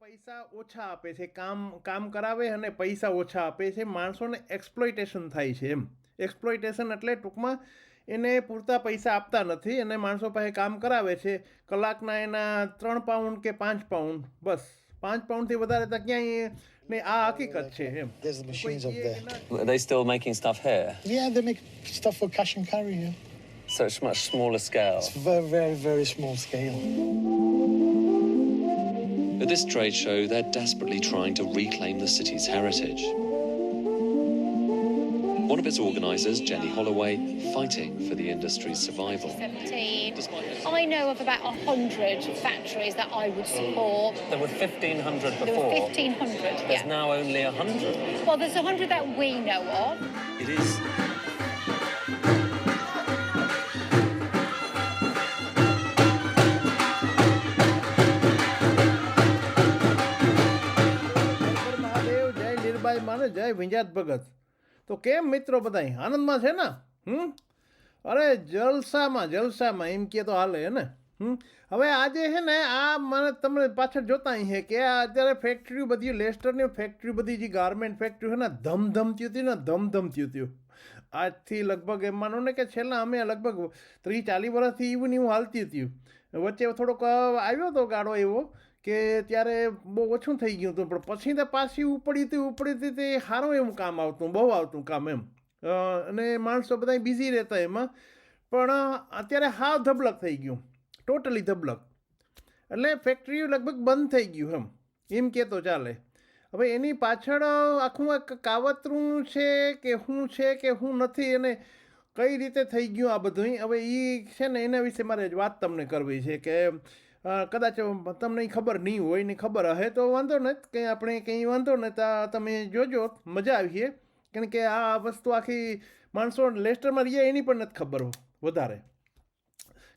પૈસા ઓછા આપે છે કામ કામ કરાવે અને પૈસા ઓછા આપે છે માણસોને એક્સપ્લોઇટેશન થાય છે એમ એક્સપ્લોઇટેશન એટલે ટૂંકમાં એને પૂરતા પૈસા આપતા નથી અને માણસો પાસે કામ કરાવે છે કલાકના એના ત્રણ પાઉન્ડ કે પાંચ પાઉન્ડ બસ પાંચ પાઉન્ડથી વધારે તો ક્યાંય ને આ હકીકત છે એમ they still making stuff here? Yeah, they make stuff for cash and carry. Yeah. So it's much smaller scale. It's very, very, very small scale. At this trade show, they're desperately trying to reclaim the city's heritage. One of its organisers, Jenny Holloway, fighting for the industry's survival. 17. I know of about 100 factories that I would support. There were 1,500 There were before. 1,500, There's yeah. now only 100. Well, there's 100 that we know of. It is માને જય વિંજાત ભગત. તો કેમ મિત્રો બધાય? આનંદમાં છે ને? હમ? અરે જલસામાં જલસામાં એમ કે તો હાલે ને? હમ? હવે આજે છે ને આ મને તમને પાછળ જોતા અહીં છે કે આ અત્યારે ફેક્ટરી બધી લેસ્ટરની ફેક્ટરી બધી જે ગાર્મેન્ટ ફેક્ટરી છે ને, ધમધમતી હતી ને, ધમધમતી હતી. આજથી લગભગ એમ માનો ને કે છેલ્લા અમે લગભગ ત્રીસ ચાલીસ વર્ષથી એવું ને એવું હાલતી હતી. વચ્ચે થોડોક આવ્યો હતો ગાળો એવો કે ત્યારે બહુ ઓછું થઈ ગયું હતું, પણ પછી તો પાછી ઉપડી હતી ઉપડી હતી તે સારું એવું કામ આવતું, બહુ આવતું કામ એમ. અને માણસો બધા બિઝી રહેતા એમાં. પણ અત્યારે હાવ ધબલક થઈ ગયું, ટોટલી ધબલક. એટલે ફેક્ટરી લગભગ બંધ થઈ ગયું એમ. એમ કહેતો ચાલે. હવે એની પાછળ આખું એક કાવતરું છે કે હું છે કે હું નથી અને કઈ રીતે થઈ ગયું આ બધું હવે એ છે ને એના વિશે મારે વાત તમને કરવી છે કે કદાચ તમને ખબર નહીં હોય ને ખબર હશે તો વાંધો ને કંઈ આપણે કંઈ વાંધો ને આ તમે જોજો, મજા આવીએ કારણ કે આ વસ્તુ આખી માણસો લેસ્ટરમાં રહીએ એની પણ નથી ખબર વધારે.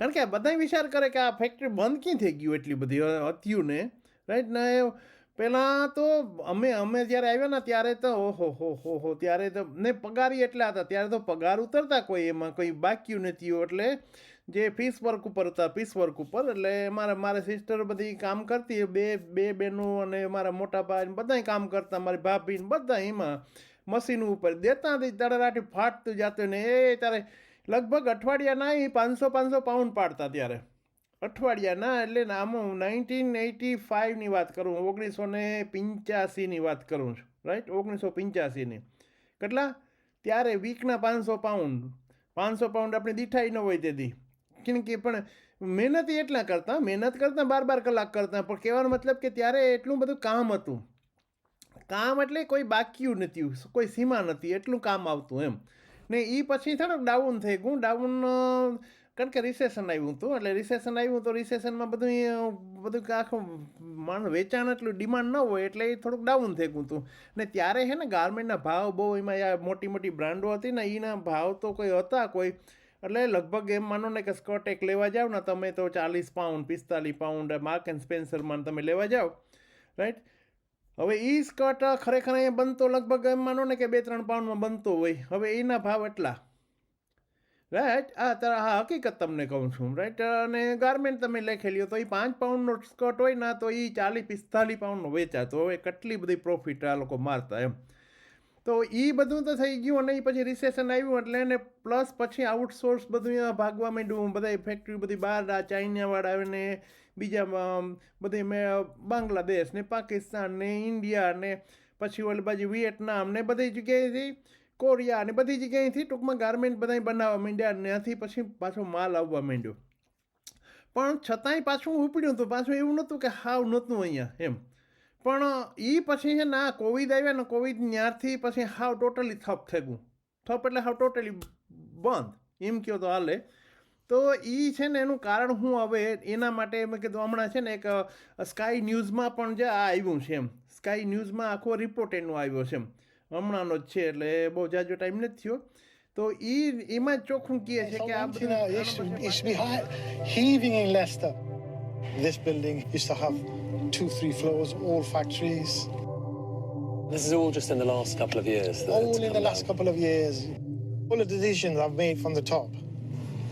કારણ કે બધા વિચાર કરે કે આ ફેક્ટરી બંધ ક્યાં થઈ ગયું એટલી બધી હત્યું ને રાઈટ ને પહેલાં તો અમે અમે જ્યારે આવ્યા ને ત્યારે તો ઓહો, હો હો હો, ત્યારે તો ને પગારી એટલા હતા. ત્યારે તો પગાર ઉતરતા કોઈ એમાં, કોઈ બાકી નથી એટલે જે ફીસ વર્ક ઉપર હતા ફીસ વર્ક ઉપર, એટલે મારા મારા સિસ્ટર બધી કામ કરતી બે બે બહેનો અને મારા મોટા ભાઈ બધાય કામ કરતા, મારી ભાભી ને બધા એમાં મશીન ઉપર. દેતા હતી તળરાટી ફાટતું જાતું ને એ ત્યારે લગભગ અઠવાડિયાના એ પાંચસો પાંચસો પાઉન્ડ પાડતા ત્યારે. અઠવાડિયાના એટલે ને આમાં નાઇન્ટીન એટી ફાઇવની વાત કરું, ઓગણીસો ને પંચ્યાસીની વાત કરું છું. રાઈટ ઓગણીસો પંચ્યાસીની કેટલા? ત્યારે વીકના પાંચસો પાઉન્ડ પાંચસો પાઉન્ડ આપણી દીઠાઈ ન હોય તેથી. કેમ કે પણ મહેનત એટલા કરતા, મહેનત કરતા બાર બાર કલાક કરતા, પણ કહેવાનો મતલબ કે ત્યારે એટલું બધું કામ હતું. કામ એટલે કોઈ બાકીયું નથી, કોઈ સીમા નથી, એટલું કામ આવતું એમ. ને એ પછી થોડોક ડાઉન થઈ ગયું, ડાઉન કારણ કે રિસેશન આવ્યું હતું, એટલે રિસેશન આવ્યું તો રિસેશનમાં બધું બધું આખું માણ વેચાણ એટલું ડિમાન્ડ ન હોય, એટલે એ થોડુંક ડાઉન થઈ ગયું હતું. ને ત્યારે છે ને ગાર્મેન્ટના ભાવ બહુ એમાં મોટી મોટી બ્રાન્ડો હતી ને એના ભાવ તો કોઈ હતા કોઈ એટલે લગભગ એમ માનો ને કે સ્કર્ટ એક લેવા જાઓ ને તમે તો ચાલીસ પાઉન્ડ પિસ્તાલીસ પાઉન્ડ માર્ક એન્ડ સ્પેન્સરમાં તમે લેવા જાઓ રાઈટ હવે એ સ્કર્ટ ખરેખર અહીંયા બનતો લગભગ એમ માનો ને કે બે ત્રણ પાઉન્ડમાં બનતો હોય. હવે એના ભાવ એટલા. રાઈટ આ તારા હા હકીકત તમને કહું છું. રાઈટ અને ગાર્મેન્ટ તમે લખેલી તો એ પાંચ પાઉન્ડનો સ્કર્ટ હોય ને તો એ ચાલીસ, પિસ્તાલીસ પાઉન્ડનો વેચાતો હવે કેટલી બધી પ્રોફિટ આ લોકો મારતા એમ. તો એ બધું તો થઈ ગયું અને પછી રિસેશન આવ્યું એટલે એને પ્લસ પછી આઉટસોર્સ બધું અહીંયા ભાગવા માંડ્યું. બધા ફેક્ટરી બધી બહાર, આ ચાઇનાવાળા આવીને બીજા બધી મેં, બાંગ્લાદેશ ને પાકિસ્તાન ને ઇન્ડિયા ને પછી ઓલી બાજુ વિયેટનામ ને બધી જગ્યાએથી કોરિયા ને બધી જગ્યાએથી ટૂંકમાં ગાર્મેન્ટ બધા બનાવવા માંડ્યા ને ત્યાંથી પછી પાછો માલ આવવા માંડ્યો. પણ છતાંય પાછું ઉપડ્યું હતું પાછું એવું નહોતું કે હાવ નહોતું અહીંયા એમ. પણ એ પછી છે ને આ કોવિડ આવ્યા ને કોવિડ ત્યારથી પછી હાવ ટોટલી થપ થઈ ગયું થપ એટલે હાવ ટોટલી બંધ. એમ કહો તો હાલે. તો એ છે ને એનું કારણ હું હવે એના માટે મેં કીધું હમણાં છે ને એક સ્કાય ન્યૂઝમાં પણ જે આ આવ્યું છે એમ. સ્કાય ન્યૂઝમાં આખો રિપોર્ટ એનો આવ્યો છે એમ. હમણાંનો જ છે એટલે બહુ જાજો ટાઈમ નથી થયો. તો એ એમાં ચોખ્ખું કહે છે કે આ You This building used to have two, three floors, all factories. This is all just in the last couple of years. All in the come last couple of years. All the decisions I've made from the top.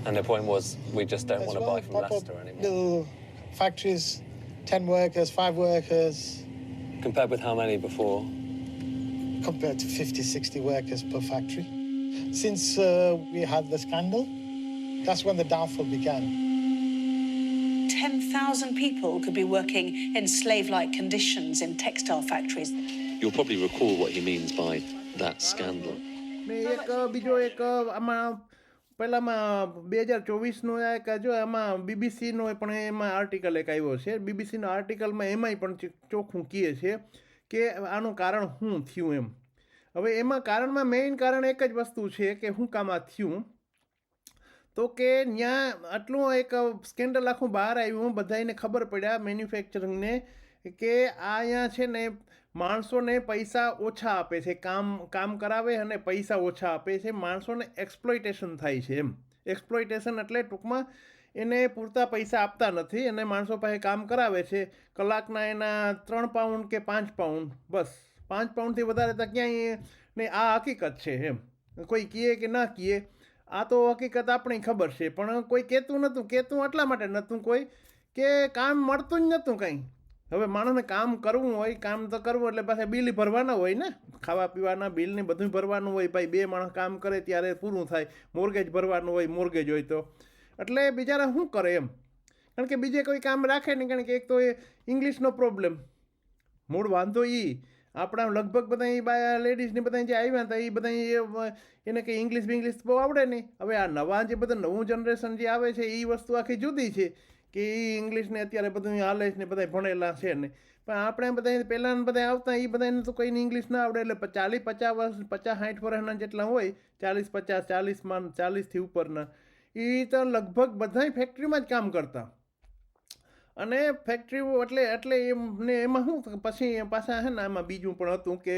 And the point was, we just don't As want to well, buy from Leicester anymore. Little factories 10 workers, 5 workers, Compared with how many before? compared to 50, 60 workers per factory. Since uh, we had the scandal, that's when the downfall began. 10,000 people could be working in slave like conditions in textile factories. You'll probably recall what he means by that scandal. ને એક બીજો એક આમાં પહેલામાં બે હજાર ચોવીસનો એક જો આમાં બીબીસીનો પણ એમાં આર્ટિકલ એક આવ્યો છે બીબીસીનો આર્ટિકલમાં એમાંય પણ ચો- ચોખ્ખું કહે છે કે આનું કારણ શું થયું એમ હવે એમાં કારણમાં મેઇન કારણ એક જ વસ્તુ છે કે શું કામ આ થયું તો કે ત્યાં આટલું એક સ્કેન્ડલ આખું બહાર આવ્યું બધાને ખબર પડ્યા મેન્યુફેક્ચરિંગને કે આ અહીંયા છે ને માણસોને પૈસા ઓછા આપે છે, કામ કામ કરાવે અને પૈસા ઓછા આપે છે, માણસોને એક્સપ્લોઇટેશન થાય છે એમ. એક્સપ્લોઇટેશન એટલે ટૂંકમાં એને પૂરતા પૈસા આપતા નથી અને માણસો પાસે કામ કરાવે છે, કલાકના એના ત્રણ પાઉન્ડ કે પાંચ પાઉન્ડ બસ. પાંચ પાઉન્ડથી વધારે તો ક્યાંય ને આ હકીકત છે એમ. કોઈ કીએ કે ના કહે આ તો હકીકત આપણી ખબર છે, પણ કોઈ કહેતું નહોતું, કહેતું એટલા માટે નહોતું કોઈ કે કામ મળતું જ નહોતું કંઈ. હવે માણસને કામ કરવું હોય, કામ તો કરવું એટલે પાછા બિલ ભરવાના હોય ને. ખાવા પીવાના બિલને બધું ભરવાનું હોય, ભાઈ બે માણસ કામ કરે ત્યારે પૂરું થાય. મોર્ગેજ ભરવાનું હોય મોર્ગેજ હોય તો. એટલે બિચારા શું કરે એમ? કારણ કે બીજે કોઈ કામ રાખે નહીં, કારણ કે એક તો એ ઇંગ્લિશનો પ્રોબ્લેમ મૂળ વાંધો એ આપણા લગભગ બધા બાય લેડીઝને બધા જે આવ્યા હતા એ બધા એને કંઈ ઇંગ્લિશ બિંગ્લિશ બહુ આવડે નહીં. હવે આ નવા જે બધા નવું જનરેશન જે આવે છે એ વસ્તુ આખી જુદી છે કે એ ઇંગ્લિશને અત્યારે બધું હાલે છે ને બધા ભણેલા છે ને. પણ આપણે બધા પહેલાં બધા આવતા એ બધાને તો કંઈ ઇંગ્લિશ ના આવડે એટલે ચાલીસ, પચાસ વર્ષ, પચાસ સાઠ વર્ષના જેટલા હોય, ચાલીસ, પચાસ, ચાલીસમાં ચાલીસથી ઉપરના એ તો લગભગ બધાય ફેક્ટરીમાં જ કામ કરતા. અને ફેક્ટરીઓ એટલે એટલે એમને એમાં શું પછી પાછા હે ને આમાં બીજું પણ હતું કે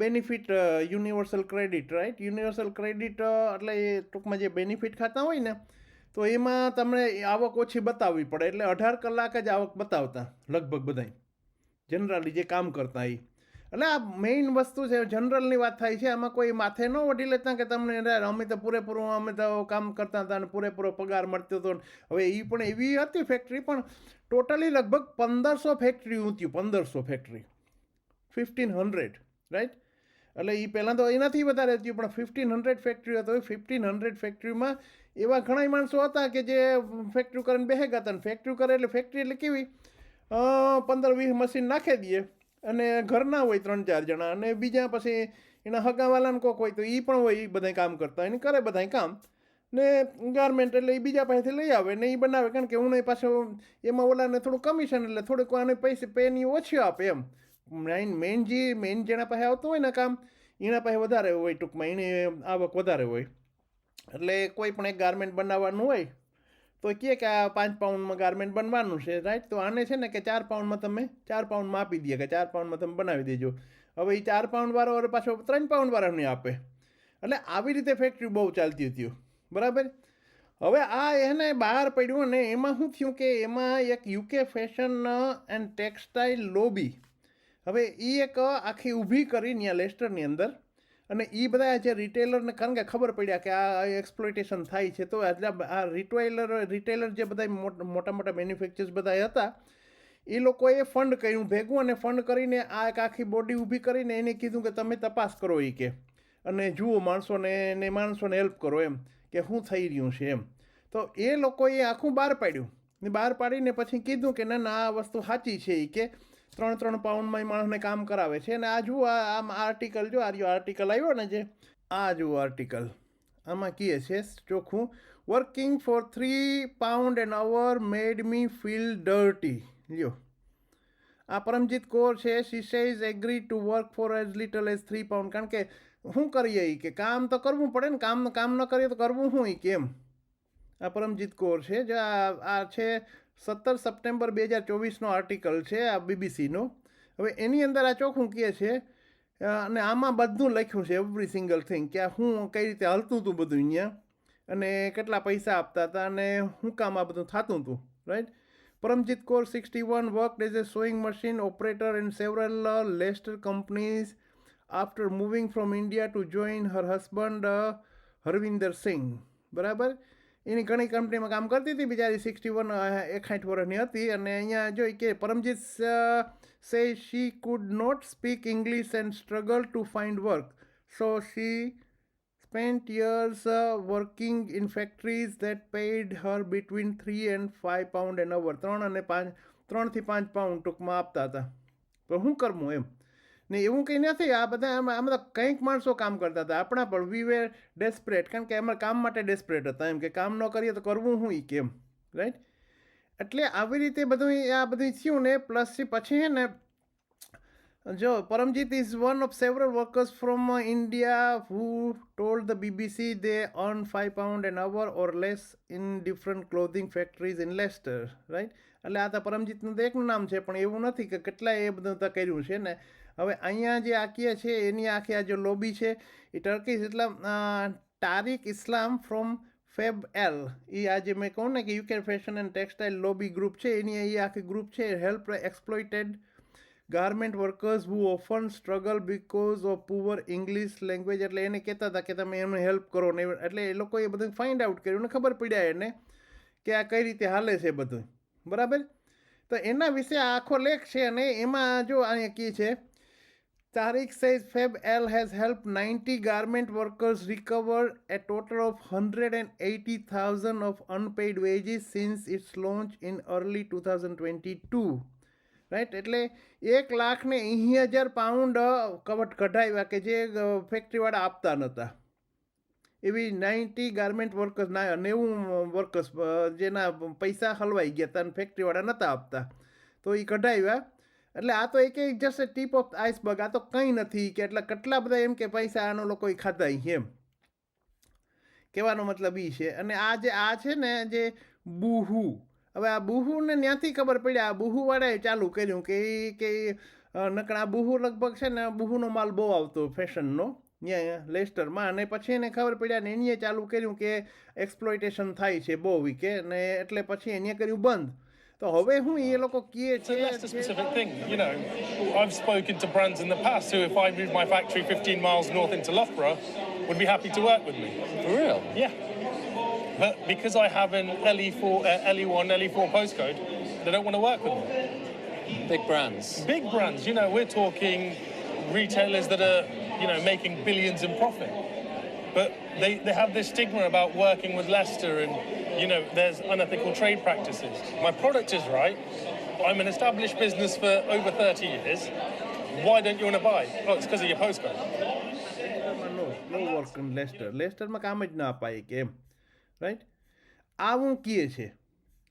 benefit universal credit right universal credit એટલે એ ટૂંકમાં જે બેનિફિટ ખાતા હોય ને, તો એમાં તમને આવક ઓછી બતાવવી પડે. એટલે અઢાર કલાક જ આવક બતાવતા, લગભગ બધાય. જનરલી જે કામ કરતા એ. એટલે આ મેઇન વસ્તુ છે જનરલની વાત થાય છે, આમાં કોઈ માથે ન વઢી લેતા કે તમને અમે તો પૂરેપૂરું, અમે તો કામ કરતા હતા અને પૂરેપૂરો પગાર મળતો હતો. હવે એ પણ એવી હતી ફેક્ટરી પણ ટોટલી લગભગ પંદરસો ફેક્ટરી ઊંચી, પંદરસો ફેક્ટરી ફિફ્ટીન હંડ્રેડ રાઈટ એટલે એ પહેલાં તો એનાથી વધારે હતી પણ ફિફ્ટીન હંડ્રેડ ફેક્ટરી હતો. ફિફ્ટીન હંડ્રેડ ફેક્ટરીમાં એવા ઘણા માણસો હતા કે જે ફેક્ટરી કરીને બેહેગા હતા. અને ફેક્ટરી કરે એટલે ફેક્ટરી એટલે કેવી? પંદર વીસ મશીન નાખી દઈએ. અને ઘરના હોય ત્રણ ચાર જણા અને બીજા પછી એના હગાવાલાને કોક હોય તો એ પણ હોય એ બધા કામ કરતા હોય ને કરે બધા કામ. ને ગાર્મેન્ટ એટલે એ બીજા પાસેથી લઈ આવે ને એ બનાવે કારણ કે હું પાછો એમાં ઓલાને થોડું કમિશન એટલે થોડુંક આને પૈસે પેની ઓછી આપે એમ. મેઇન મેઇન જે મેઇન જેના પાસે આવતું હોય ને કામ, એના પાસે વધારે હોય ટૂંકમાં, એની આવક વધારે હોય. એટલે કોઈ પણ એક ગાર્મેન્ટ બનાવવાનું હોય તો કહે કે આ પાંચ પાઉન્ડમાં ગાર્મેન્ટ બનવાનું છે રાઈટ તો આને છે ને કે ચાર પાઉન્ડમાં તમે, ચાર પાઉન્ડમાં આપી દઈએ કે ચાર પાઉન્ડમાં તમે બનાવી દેજો. હવે એ ચાર પાઉન્ડ વાળો પાછો ત્રણ પાઉન્ડ વાળાને આપે. એટલે આવી રીતે ફેક્ટરી બહુ ચાલતી હતી બરાબર? હવે આ એને બહાર પડ્યું ને એમાં શું થયું કે એમાં એક UK fashion and textile lobby હવે એ એક આખી ઊભી કરી ત્યાં લેસ્ટરની અંદર. અને એ બધા જે રિટેલરને કારણ કે ખબર પડ્યા કે આ એક્સપ્લોઇટેશન થાય છે, તો એટલે આ રિટેલર રિટેલર જે બધા મોટા મોટા મેન્યુફેક્ચર્સ બધા હતા એ લોકોએ ફંડ કર્યું, ભેગું અને ફંડ કરીને આ એક આખી બોડી ઊભી કરીને એને કીધું કે તમે તપાસ કરો એ કે. અને જુઓ માણસોને ને માણસોને હેલ્પ કરો એમ, કે શું થઈ રહ્યું છે એમ. તો એ લોકોએ આખું બહાર પાડ્યું. ને બહાર પાડીને પછી કીધું કે ના ના, આ વસ્તુ સાચી છે એ કે. ત્રણ ત્રણ પાઉન્ડમાં માણસને કામ કરાવે છે. અને આ જુઓ આમ આર્ટિકલ જો આ આર્ટિકલ આવ્યો ને જે, આ જુઓ આર્ટિકલ આમાં કહે છે, ચોખ્ખું working for three pound an hour made me feel dirty લ્યો. આ પરમજીત કોર છે. She says agree to work for as little as three pound કારણ કે શું કરીએ એ કે, કામ તો કરવું પડે ને, કામ કામ ન કરીએ તો કરવું શું એ કેમ? આ પરમજીત કોર છે. જે આ છે સત્તર સપ્ટેમ્બર બે હજાર ચોવીસનો આર્ટિકલ છે આ બીબીસીનો હવે એની અંદર આ ચોખ્ખું કહે છે અને આમાં બધું લખ્યું છે એવરી સિંગલ થિંગ કે હું કઈ રીતે હાલતું હતું બધું અહીંયા, અને કેટલા પૈસા આપતા હતા, અને શું કામ આ બધું થતું હતું right Paramjit Kaur sixty one work as a sewing machine operator in several Leicester companies after moving from India to join her husband Harvinder Singh બરાબર? એની ઘણી કંપનીમાં કામ કરતી હતી, બિચારી સિક્સટી વન એકસાઠ વર્ષની હતી અને અહીંયા જોઈ કે Paramjit says she could not speak English and struggle to find work so she spent years working in factories that paid her between three and five pound an hour ત્રણ અને પાંચ ત્રણથી પાંચ પાઉન્ડ ટૂંકમાં આપતા હતા. તો શું કરવું એમ? ને એવું કંઈ નથી. આ બધા આમાં આમાં તો કંઈક માણસો કામ કરતા હતા. આપણા પણ વી વેર ડેસ્પરેટ કારણ કે અમારે કામ માટે ડેસ્પરેટ હતા. એમ કે કામ ન કરીએ તો કરવું હું ઈ કેમ? રાઈટ એટલે આવી રીતે બધું આ બધું થયું ને પ્લસ પછી છે ને, જો, Paramjit is one of several workers from India who told the BBC they earn five pound an hour or less in different clothing factories in Leicester right એટલે આ તો પરમજીતનું તો એકનું નામ છે, પણ એવું નથી કે કેટલા એ બધું તો કર્યું છે ને. હવે અહીંયા જે આકીય છે, એની આખી આ જે લોબી છે, એ ટર્કીશ એટલા Tariq Islam from fab L એ આજે મેં કહું ને કે UK fashion and textile lobby group છે, એની એ આખી ગ્રુપ છે help exploited garment workers who often struggle because of poor English language એટલે એને કહેતા હતા કે તમે એમને હેલ્પ કરો ને એટલે એ લોકોએ બધું ફાઇન્ડ આઉટ કર્યું ને ખબર પડ્યા એને કે આ કઈ રીતે હાલે છે બધું. બરાબર? તો એના વિશે આ આખો લેખ છે અને એમાં જો અહીંયા કી છે Tariq says Feb L has helped 90 garment workers recover a total of 180,000 of unpaid wages since its launch in early 2022. Right એટલે એક લાખ ને એંસી હજાર પાઉન્ડ કવટ કઢાવ્યા કે જે ફેક્ટરીવાળા આપતા નહોતા એવી નાઇન્ટી ગાર્મેન્ટ વર્કર્સ ના નેવું વર્કર્સ જેના પૈસા હલવાઈ ગયા હતા અને ફેક્ટરીવાળા નહોતા આપતા તો એ કઢાવ્યા એટલે આ તો એક જસ્ટ ટીપ ઓફ આઈસબર્ગ આ તો કંઈ નથી કે એટલે કેટલા બધા એમ કે પૈસા આનો લોકો ખાતા એમ. કહેવાનો મતલબ એ છે. અને આ જે, આ છે ને જે બુહુ. હવે આ બુહુને ત્યાંથી ખબર પડી, આ બુહુવાળાએ ચાલુ કર્યું કે કે આ બુહુ લગભગ છે ને બુહુનો માલ બહુ આવતો ફેશનનો અહીંયા લેસ્ટરમાં. અને પછી એને ખબર પડ્યા ને એણીએ ચાલુ કર્યું કે એક્સપ્લોઇટેશન થાય છે બહુ કે, ને એટલે પછી એને કર્યું બંધ. તો હવે હું એ લોકો કહે It's a છે Leicester જે- specific thing. You know, I've spoken to brands in the past who, if I moved my factory 15 miles north into Loughborough, would be happy to work with me. For real? Yeah. But because I have an LE4, uh, LE1, LE4 postcode, they don't want to work with me. Big brands. Big brands, you know, we're talking retailers that are, you know, making billions in profit. But they, they have this stigma about working with Leicester and, you know, there's unethical trade practices. My product is right. I'm an established business for over 30 years. Why don't you want to buy? Oh, it's because of your postcode. લેસ્ટરમાં no no work in Leicester લેસ્ટરમાં કામ જ ના અપાય કે એમ right આવું કીએ છે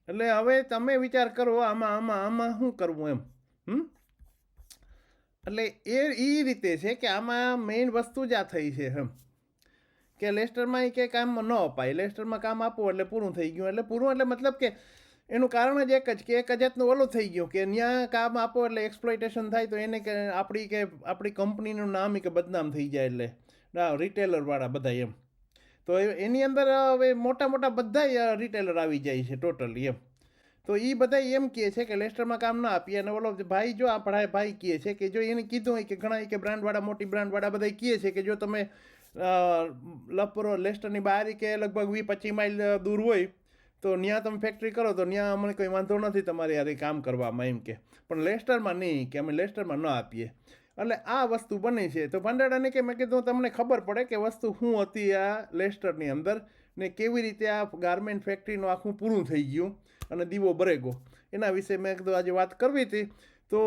એટલે હવે તમે વિચાર કરો આમાં આમાં આમાં શું કરવું એમ હમ એટલે એ એ રીતે છે કે આમાં મેઇન વસ્તુ જ આ થઈ છે એમ કે લેસ્ટરમાં એ કે કામ ન અપાય. લેસ્ટરમાં કામ આપવું એટલે પૂરું થઈ ગયું. એટલે પૂરું એટલે મતલબ કે એનું કારણ જ એક જ કે એક જાતનું ઓલું થઈ ગયું કે ત્યાં કામ આપો એટલે એક્સપ્લોઇટેશન થાય તો એને કે આપણી કે આપણી કંપનીનું નામ કે બદનામ થઈ જાય એટલે. ના રિટેલરવાળા બધા એમ. તો એની અંદર હવે મોટા મોટા બધા રિટેલર આવી જાય છે ટોટલી એમ. તો એ બધા એમ કહે છે કે લેસ્ટરમાં કામ ના આપીએ અને ઓલો ભાઈ જો આપણા ભાઈ કહે છે કે જો એને કીધું હોય કે ઘણા કે બ્રાન્ડવાળા મોટી બ્રાન્ડવાળા બધા કહે છે કે જો તમે લપરો લેસ્ટરની બહારી કે લગભગ વી પચીસ માઇલ દૂર હોય, તો ત્યાં તમે ફેક્ટરી કરો, તો ત્યાં અમને કોઈ વાંધો નથી તમારે યારે કામ કરવામાં એમ કે. પણ લેસ્ટરમાં નહીં, કે અમે લેસ્ટરમાં ન આપીએ. એટલે આ વસ્તુ બની છે. તો ભંડારાને કે મેં કીધું, તમને ખબર પડે કે વસ્તુ શું હતી આ લેસ્ટરની અંદર ને કેવી રીતે આ ગાર્મેન્ટ ફેક્ટરીનું આખું પૂરું થઈ ગયું અને દીવો બરેગો. એના વિશે મેં કીધું, આજે વાત કરવી હતી. તો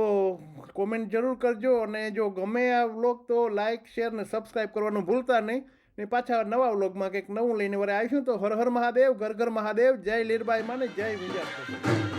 કોમેન્ટ જરૂર કરજો અને જો ગમે આ વ્લોગ તો લાઇક શેર ને સબસ્ક્રાઈબ કરવાનું ભૂલતા નહીં. ને પાછા નવા વ્લોગમાં કંઈક નવું લઈને વરે આવીશું તો હર હર મહાદેવ, ઘર ઘર મહાદેવ, જય લીરબાઈ માને, જય વિજય